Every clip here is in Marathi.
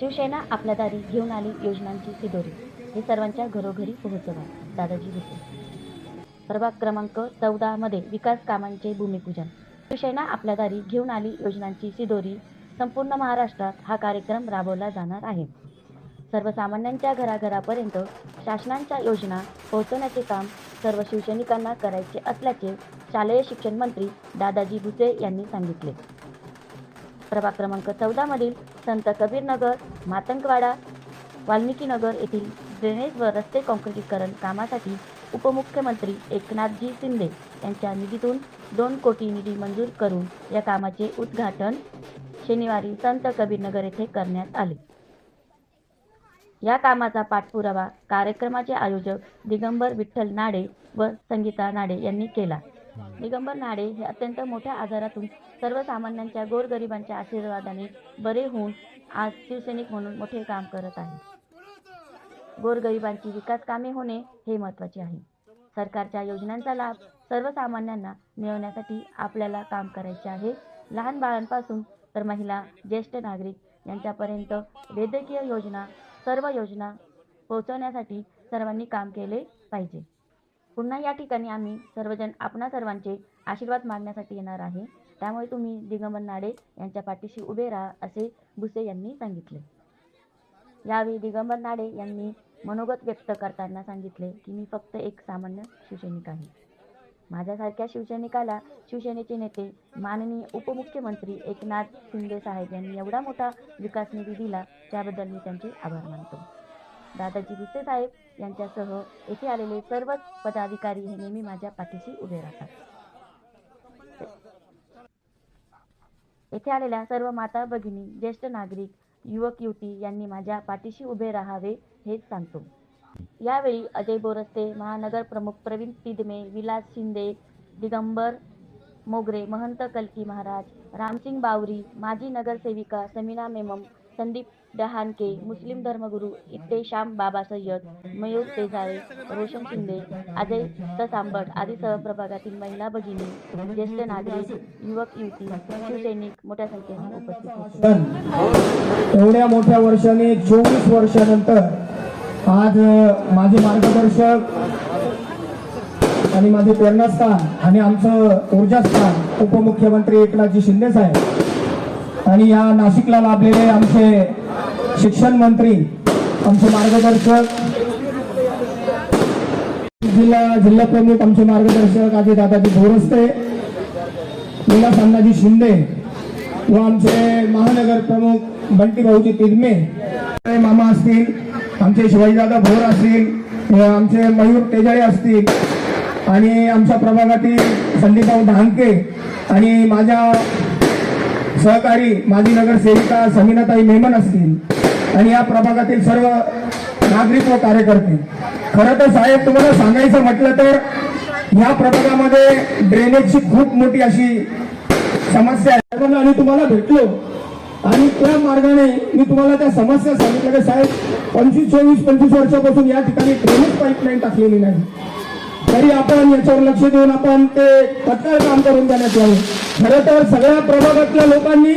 शिवसेना आपल्या दारी घेऊन आली योजनांची सिदोरी. हे सर्वांच्या घरोघरी पोहोचवा दादाजी भुसे प्रभाग क्रमांक चौदामध्ये विकास कामांचे भूमिपूजन. शिवसेना आपल्या दारी घेऊन आली योजनांची सिदोरी. संपूर्ण महाराष्ट्रात हा कार्यक्रम राबवला जाणार आहे. सर्वसामान्यांच्या घराघरापर्यंत शासनांच्या योजना पोहोचवण्याचे काम सर्व शिवसैनिकांना करायचे असल्याचे शालेय शिक्षण मंत्री दादाजी भुसे यांनी सांगितले. प्रभाग क्रमांक चौदामधील संत कबीरनगर मातंगवाडा वाल्मिकीनगर येथील ड्रेनेज व रस्ते काँक्रिटीकरण कामासाठी उपमुख्यमंत्री एकनाथजी शिंदे यांच्या निधीतून दोन कोटी निधी मंजूर करून या कामाचे उद्घाटन शनिवारी संत कबीरनगर येथे करण्यात आले. या कामाचा पाठपुरावा कार्यक्रमाचे आयोजक दिगंबर विठ्ठल नाडे व संगीता नाडे यांनी केला. दिगंबर नाडे हे अत्यंत मोठ्या आजारातून सर्वसामान्यांच्या गोरगरिबांच्या आशीर्वादाने बरे होऊन आज शिवसैनिक म्हणून मोठे काम करत आहे गोरगरिबांची विकास कामे होणे हे महत्त्वाचे आहे. सरकारच्या योजनांचा लाभ सर्वसामान्यांना मिळवण्यासाठी आपल्याला काम करायचे आहे. लहान बाळांपासून तर महिला ज्येष्ठ नागरिक यांच्यापर्यंत वैद्यकीय योजना सर्व योजना पोहोचवण्यासाठी सर्वांनी काम केले पाहिजे. पुन्हा या ठिकाणी आम्ही सर्वजण आपणा सर्वांचे आशीर्वाद मागण्यासाठी येणार आहे. त्यामुळे तुम्ही दिगंबर नाडे यांच्या पाठीशी उभे राहा असे भुसे यांनी सांगितले. यावेळी दिगंबर नाडे यांनी मनोगत व्यक्त करताना सांगितले की मी फक्त एक सामान्य शिवसैनिक आहे. माझ्यासारख्या शिवसैनिकाला शिवसेनेचे नेते माननीय उपमुख्यमंत्री एकनाथ शिंदे साहेब यांनी एवढा मोठा विकास निधी दिला त्याबद्दल मी त्यांचे आभार मानतो. दादाजी भुसे साहेब यांच्यासह येथे आलेले सर्वच पदाधिकारी हे नेहमी माझ्या पाठीशी उभे राहतात. येथे आलेल्या सर्व माता भगिनी ज्येष्ठ नागरिक युवक युवती यांनी माझ्या पाठीशी उभे राहावे हेच सांगतो. यावेळी अजय बोरस्ते महानगर प्रमुख प्रवीण तिदमे विलास शिंदे दिगंबर मोगरे महंत कलकी महाराज रामसिंग बावरी माजी नगरसेविका समीना मेमम संदीप डहाणके मुस्लिम धर्मगुरू इत्तेशाम बाबा सय्यद मयूर तेजारे रोशन शिंदे अजय तसांबट आदी सहप्रभागातील महिला भगिनी ज्येष्ठ नागरिक युवक युवती शिवसैनिक मोठ्या संख्येने उपस्थित होते. एवढ्या मोठ्या वर्षाने चोवीस वर्षानंतर आज माझे मार्गदर्शक आणि माझे प्रेरणास्थान आणि आमचं ऊर्जास्थान उपमुख्यमंत्री एकनाथजी शिंदे साहेब आणि या नाशिकला लाभलेले आमचे शिक्षण मंत्री आमचे मार्गदर्शक जिल्हा जिल्हा प्रमुख आमचे मार्गदर्शक आजी दादाजी भोरस्ते विलास अण्णाजी शिंदे व आमचे महानगर प्रमुख बंटी भाऊजी तिदमे मामा असतील आमचे शिवाजीदादा भोर असतील आमचे मयूर तेजाळे असतील आणि आमच्या प्रभागातील संदीपभाऊ ढांके आणि माझ्या सहकारी माजी नगरसेविका समीनाताई मेमन असतील आणि या प्रभागातील सर्व नागरिक व कार्यकर्ते. खरं तर साहेब तुम्हाला सांगायचं म्हटलं तर या प्रभागामध्ये ड्रेनेजची खूप मोठी अशी समस्या आहे. आणि तुम्हाला भेटलो. आणि त्या मार्गाने मी तुम्हाला त्या समस्या सांगितल्या. की साहेब पंचवीस चोवीस पंचवीस वर्षापासून या ठिकाणी ड्रेनेज पाईपलाईन टाकलेली नाही. तरी आपण याच्यावर लक्ष देऊन आपण ते तत्काळ काम करून देण्यात यावं. खर तर सगळ्या प्रभागातल्या लोकांनी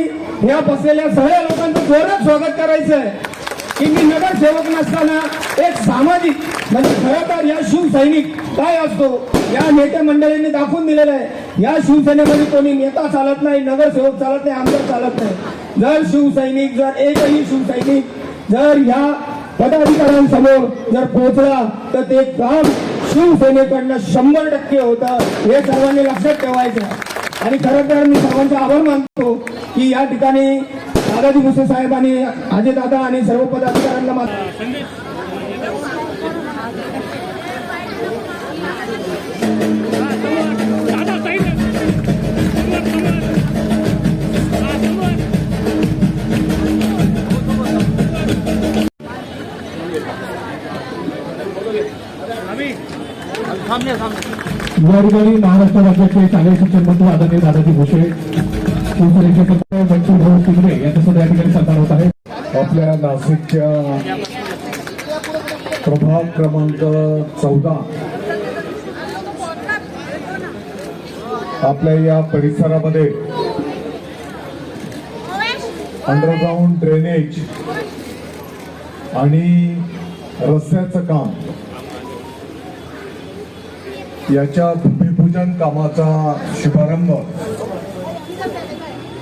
या बसलेल्या सगळ्या लोकांचं जोरात स्वागत करायचं आहे की मी नगरसेवक नसताना एक सामाजिक म्हणजे खरं तर या शिवसैनिक काय असतो या नेते मंडळींनी दाखवून दिलेलं आहे. या शिवसेनेमध्ये कोणी नेता चालत नाही नगरसेवक चालत नाही आमदार चालत नाही. जर शिवसैनिक जर एकही शिवसैनिक जर ह्या पदाधिकाऱ्यांसमोर जर पोहोचला तर ते काम शिवसेनेकडनं शंभर टक्के होतं हे सर्वांनी लक्षात ठेवायचं आहे. आणि खरं तर मी सर्वांचा आभार मानतो की या ठिकाणी दादाजी भुसे साहेब आणि अजय दादा आणि सर्व पदाधिकाऱ्यांना या ठिकाणी महाराष्ट्र राज्याचे शालेय शिक्षण मंत्री आदरणीय दादाजी भुसे शिवसेनेचे पत्र भाऊ तिगरे या ठिकाणी सत्कार होत आहे. आपल्या नाशिकच्या प्रभाग क्रमांक चौदा. आपल्या या परिसरामध्ये अंडरग्राऊंड ड्रेनेज आणि रस्त्याचं काम याच्या भूमिपूजन कामाचा शुभारंभ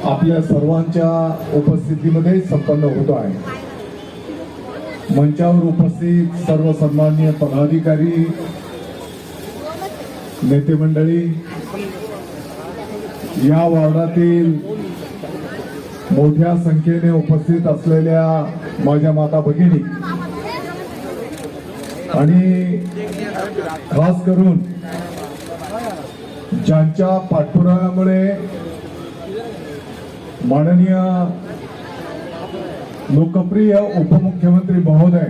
आपल्या सर्वांच्या उपस्थितीमध्ये संपन्न होतो आहे. मंचावर उपस्थित सर्व सन्माननीय पदाधिकारी नेते मंडळी या वार्डातील मोठ्या संख्येने उपस्थित असलेल्या माझ्या माता भगिनी आणि खास करून ज्यांच्या पाठपुराव्यामुळे माननीय लोकप्रिय उपमुख्यमंत्री महोदय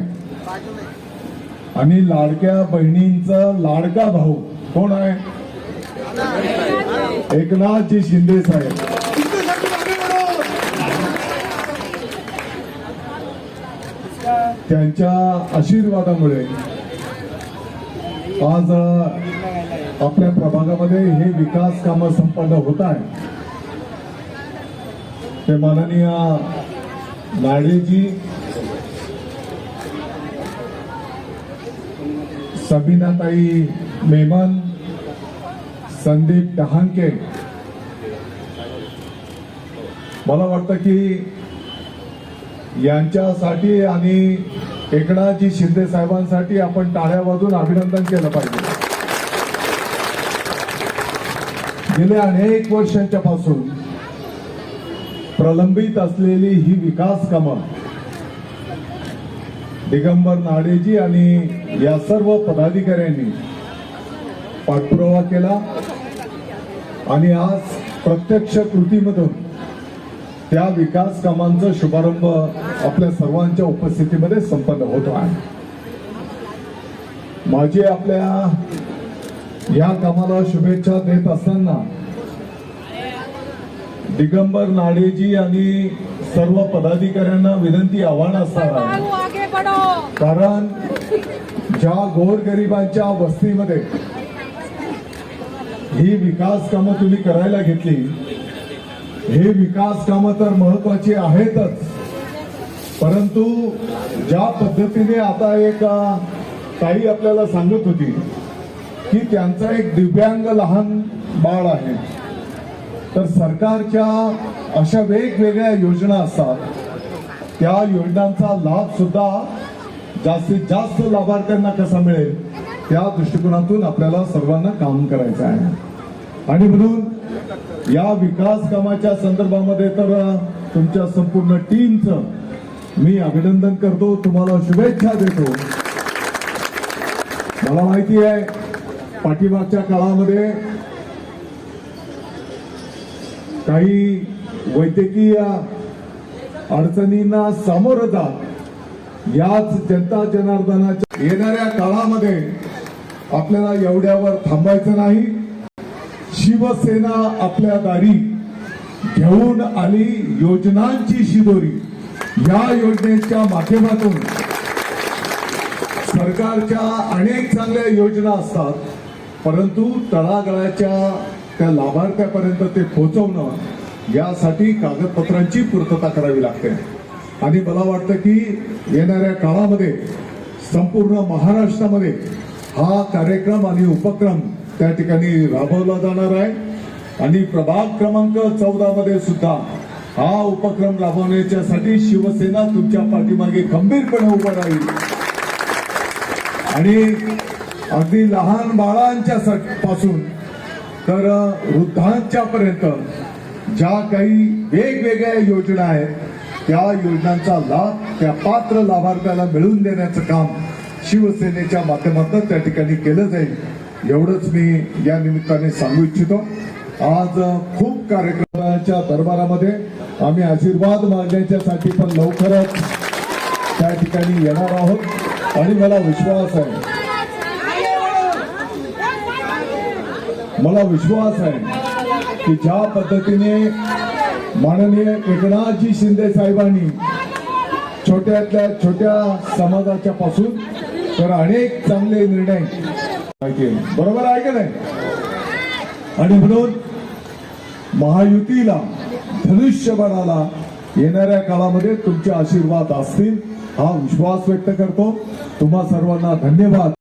आणि लाडक्या बहिणींचा लाडका भाऊ कोण आहे? एकनाथजी शिंदे साहेब. त्यांच्या आशीर्वादामुळे आज आपल्या प्रभागामध्ये हे विकास कामं संपन्न होत आहे ते माननीय नाडेजी सबिनाताई मेमन संदीप डहांके. मला वाटतं की यांच्यासाठी आणि एकनाथजी शिंदे साहेबांसाठी आपण टाळ्या वाजून अभिनंदन केलं पाहिजे. गेल्या अनेक वर्षांच्या पासून प्रलंबित असलेली ही विकास कामं दिगंबर नाडेजी आणि या सर्व पदाधिकाऱ्यांनी पाठपुरावा केला आणि आज प्रत्यक्ष कृतीमधून त्या विकास कामांचा शुभारंभ आपल्या सर्वांच्या उपस्थितीमध्ये संपन्न होतो आहे. माझी आपल्या या कामाला शुभेच्छा देत असताना दिगंबर नाडेजी आणि सर्व पदाधिकाऱ्यांना विनंती आव्हान असणार आहे. कारण ज्या गोरगरिबांच्या वस्तीमध्ये ही विकास कामं तुम्ही करायला घेतली हे विकास कामं तर महत्वाची आहेतच. परंतु ज्या पद्धतीने आता एक ताई आपल्याला सांगत होती की त्यांचा एक दिव्यांग लहान बाळ आहे. तर सरकारच्या अशा वेगवेगळ्या योजना असतात. त्या योजनांचा लाभ सुद्धा जास्तीत जास्त लाभार्थ्यांना कसा मिळेल त्या दृष्टिकोनातून आपल्याला सर्वांना काम करायचं आहे. आणि म्हणून या विकास कामाच्या संदर्भामध्ये तर तुमच्या संपूर्ण टीमचं मी अभिनंदन करतो. तुम्हाला शुभेच्छा देतो. मला माहिती आहे पाठीमागच्या काळामध्ये काही वैद्यकीय अडचणींना सामोरं जात याच जनता जनार्दनाच्या येणाऱ्या काळामध्ये आपल्याला एवढ्यावर थांबायचं नाही. शिवसेना आपल्या दारी घेऊन आली योजनांची शिदोरी. या योजनेच्या माध्यमातून सरकारच्या अनेक चांगल्या योजना असतात. परंतु तळागाळाच्या त्या लाभार्थ्यापर्यंत ते पोहोचवणं यासाठी कागदपत्रांची पूर्तता करावी लागते. आणि मला वाटतं की येणाऱ्या काळामध्ये संपूर्ण महाराष्ट्रामध्ये हा कार्यक्रम आणि उपक्रम त्या ठिकाणी राबवला जाणार आहे. आणि प्रभाग क्रमांक चौदा मध्ये सुद्धा हा उपक्रम राबवण्याच्यासाठी शिवसेना तुमच्या पाठीमागे खंबीरपणे उभा राहील. आणि अगदी लहान बाळांच्या पासून तर वृद्धांच्या पर्यंत ज्या काही वेगवेगळ्या योजना आहेत त्या योजनांचा लाभ त्या पात्र लाभार्थ्याला मिळवून देण्याचं काम शिवसेनेच्या माध्यमातून त्या ठिकाणी केलं जाईल एवढंच मी या निमित्ताने सांगू इच्छितो. आज खूप कार्यक्रमाच्या दरबारामध्ये आम्ही आशीर्वाद मागण्याच्यासाठी पण लवकरच त्या ठिकाणी येणार आहोत. आणि मला विश्वास आहे मला विश्वास आहे की ज्या पद्धतीने माननीय एकनाथजी शिंदे साहेबांनी छोट्यातल्या छोट्या समाजाच्या पासून तर अनेक चांगले निर्णय बरोबर आहे का नाही? आणि म्हणून महायुतीला धनुष्यबळाला येणाऱ्या काळामध्ये तुमचे आशीर्वाद असतील हा विश्वास व्यक्त करतो. तुम्हा सर्वांना धन्यवाद.